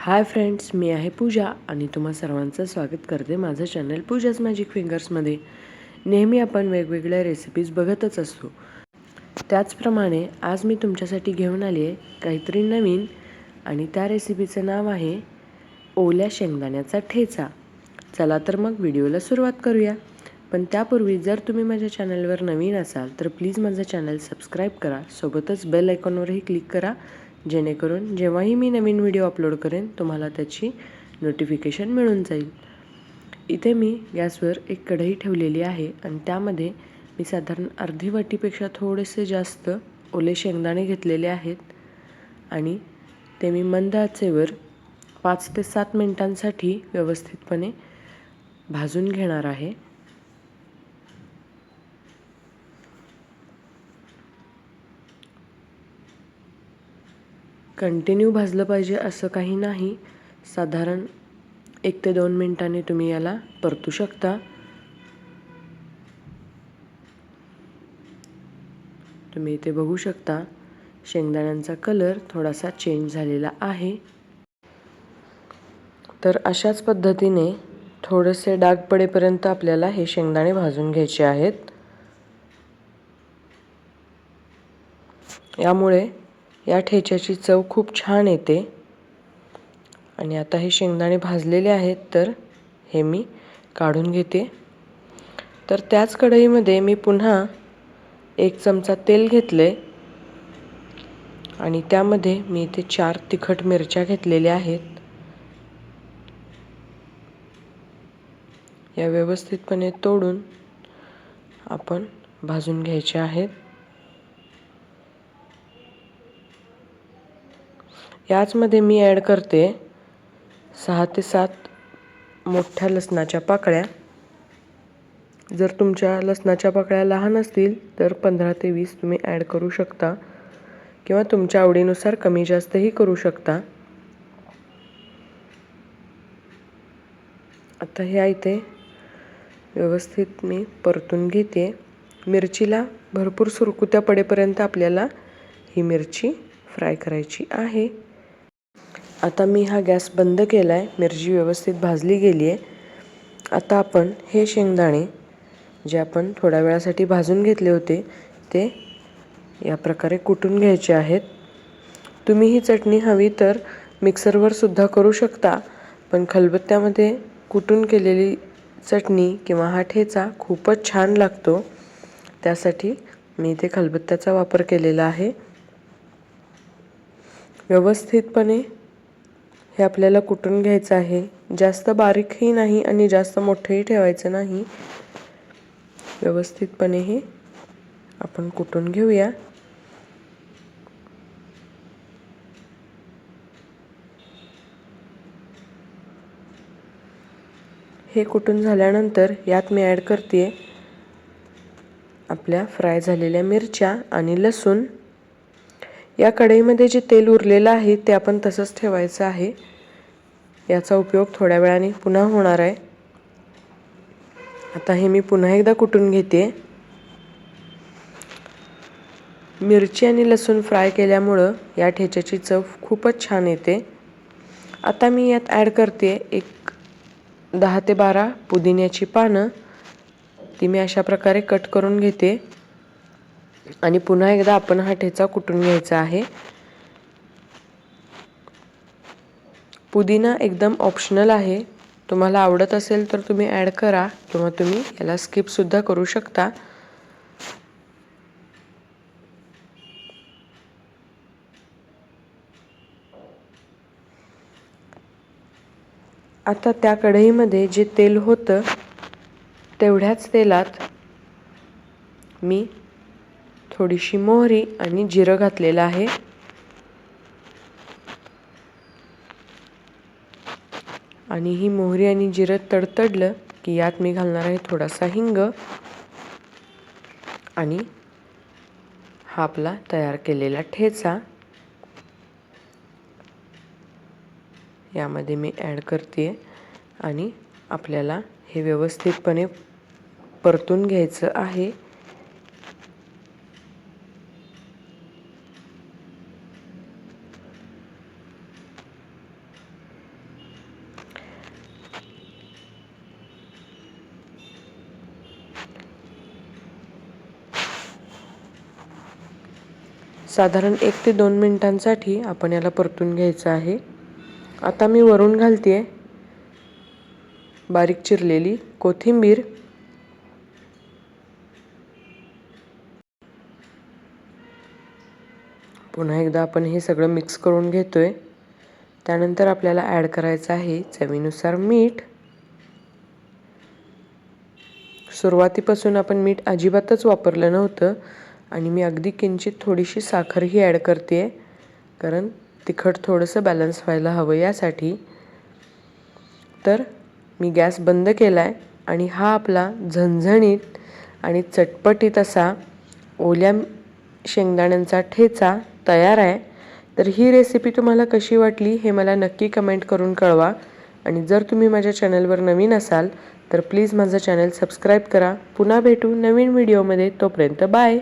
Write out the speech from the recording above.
Hi friends मी आहे पूजा आणि तुम्हा सर्वांचं स्वागत करते माझं चॅनल पूजाच मॅजिक फिंगर्समध्ये नेहमी आपण वेगवेगळ्या रेसिपीज बघतच असतो. त्याचप्रमाणे आज मी तुमच्यासाठी घेऊन आली आहे काहीतरी नवीन आणि त्या रेसिपीचं नाव आहे ओल्या शेंगदाण्याचा ठेचा. चला तर मग व्हिडिओला सुरुवात करूया. पण त्यापूर्वी जर तुम्ही माझ्या चॅनलवर नवीन असाल तर प्लीज माझं चॅनल सबस्क्राईब करा. सोबतच बेल आयकॉनवरही क्लिक करा. जेणेकरून जेव्हाही मी नवीन व्हिडिओ अपलोड करेन तुम्हाला त्याची नोटिफिकेशन मिळून जाईल. इथे मी गॅसवर एक कढई ठेवलेली आहे आणि त्यामध्ये मी साधारण अर्धी वाटीपेक्षा थोडेसे जास्त ओले शेंगदाणे घेतलेले आहेत आणि ते मी मंद आचेवर पाच ते सात मिनटांसाठी व्यवस्थितपणे भाजून घेणार आहे. कंटिन्यू भाजलं पाहिजे असं काही नाही. साधारण एक ते दोन मिनटांनी तुम्ही याला परतू शकता. तुम्ही इथे बघू शकता शेंगदाण्यांचा कलर थोडासा चेंज झालेला आहे. तर अशाच पद्धतीने थोडेसे डाग पडेपर्यंत आपल्याला हे शेंगदाणे भाजून घ्यायचे आहेत. यामुळे या ठेच्याची चव खूप छान येते. आणि आता हे शेंगदाणे भाजलेले आहेत तर हे मी काढून घेते. तर त्याच कढईमध्ये मी पुन्हा एक चमचा तेल घेतले. आणि त्यामध्ये मी इथे चार तिखट मिरच्या घेतलेल्या आहेत. या व्यवस्थितपणे तोडून आपण भाजून घ्यायचे आहेत. याचमध्ये मी ॲड करते सहा ते सात मोठ्या लसणाच्या पाकळ्या. जर तुमच्या लसणाच्या पाकळ्या लहान असतील तर पंधरा ते वीस तुम्ही ॲड करू शकता किंवा तुमच्या आवडीनुसार कमी जास्तही करू शकता. आता ह्या इथे व्यवस्थित मी परतून घेते. मिरचीला भरपूर सुरकुत्या पडेपर्यंत आपल्याला ही मिरची फ्राय करायची आहे. आता मी हा गॅस बंद केला आहे मिरची व्यवस्थित भाजली गेली आहे आता आपण हे शेंगदाणे जे आपण थोड्या वेळासाठी भाजून घेतले होते ते या प्रकारे कुटून घ्यायचे आहेत. तुम्ही ही चटणी हवी तर मिक्सरवर सुद्धा करू शकता पण खलबत्त्यामध्ये कुटून केलेली चटणी किंवा हा ठेचा खूपच छान लागतो. त्यासाठी मी इथे खलबत्त्याचा वापर केलेला आहे. व्यवस्थितपणे हे आपल्याला कुटून घ्यायचं आहे? जास्त बारीकही नाही आणि जास्त मोठंही ठेवायचं नाही. व्यवस्थितपणे हे आपण कुटून घेऊया? हे कुटून झाल्यानंतर यात मी ॲड करते आपल्या फ्राय झालेल्या मिरच्या आणि लसूण. या कढईमध्ये जे तेल उरलेलं आहे ते आपण तसंच ठेवायचं आहे. याचा उपयोग थोड्या वेळाने पुन्हा होणार आहे. आता हे मी पुन्हा एकदा कुटून घेते. मिरची आणि लसूण फ्राय केल्यामुळं या ठेच्याची चव खूपच छान येते. आता मी यात ॲड करते एक दहा ते बारा पुदिन्याची पानं. ती मी अशा प्रकारे कट करून घेते. आणि पुन्हा एकदा आपण हा ठेचा कुटून घ्यायचा आहे. पुदिना एकदम ऑप्शनल आहे. तुम्हाला आवडत असेल तर तुम्ही ॲड करा किंवा तुम्ही याला स्किपसुद्धा करू शकता. आता त्या कढईमध्ये जे तेल होतं तेवढ्याच तेलात मी थोडीशी मोहरी आणि जिरं घातलेलं आहे. आणि ही मोहरी आणि जिरं तडतडलं की यात मी घालणार आहे थोडासा हिंग. आणि हा आपला तयार केलेला ठेचा. यामध्ये मी ॲड करते आणि आपल्याला हे व्यवस्थितपणे परतून घ्यायचं आहे. साधारण एक ते दोन मिनिटांसाठी आपण याला परतून घ्यायचं आहे. आता मी वरून घालते आहे बारीक चिरलेली कोथिंबीर. पुन्हा एकदा आपण हे सगळं मिक्स करून घेतोय. त्यानंतर आपल्याला ॲड करायचं आहे चवीनुसार मीठ. सुरुवातीपासून आपण मीठ अजिबातच वापरलं नव्हतं आणि मी अगदी किंचित थोडीशी साखरही ॲड करते आहे कारण तिखट थोडंसं बॅलन्स व्हायला हवं यासाठी. तर मी गॅस बंद केला आहे आणि हा आपला झणझणीत आणि चटपटीत असा ओल्या शेंगदाण्यांचा ठेचा तयार आहे. तर ही रेसिपी तुम्हाला कशी वाटली हे मला नक्की कमेंट करून कळवा. आणि जर तुम्ही माझ्या चॅनलवर नवीन असाल तर प्लीज माझं चॅनल सबस्क्राईब करा. पुन्हा भेटू नवीन व्हिडिओमध्ये तोपर्यंत बाय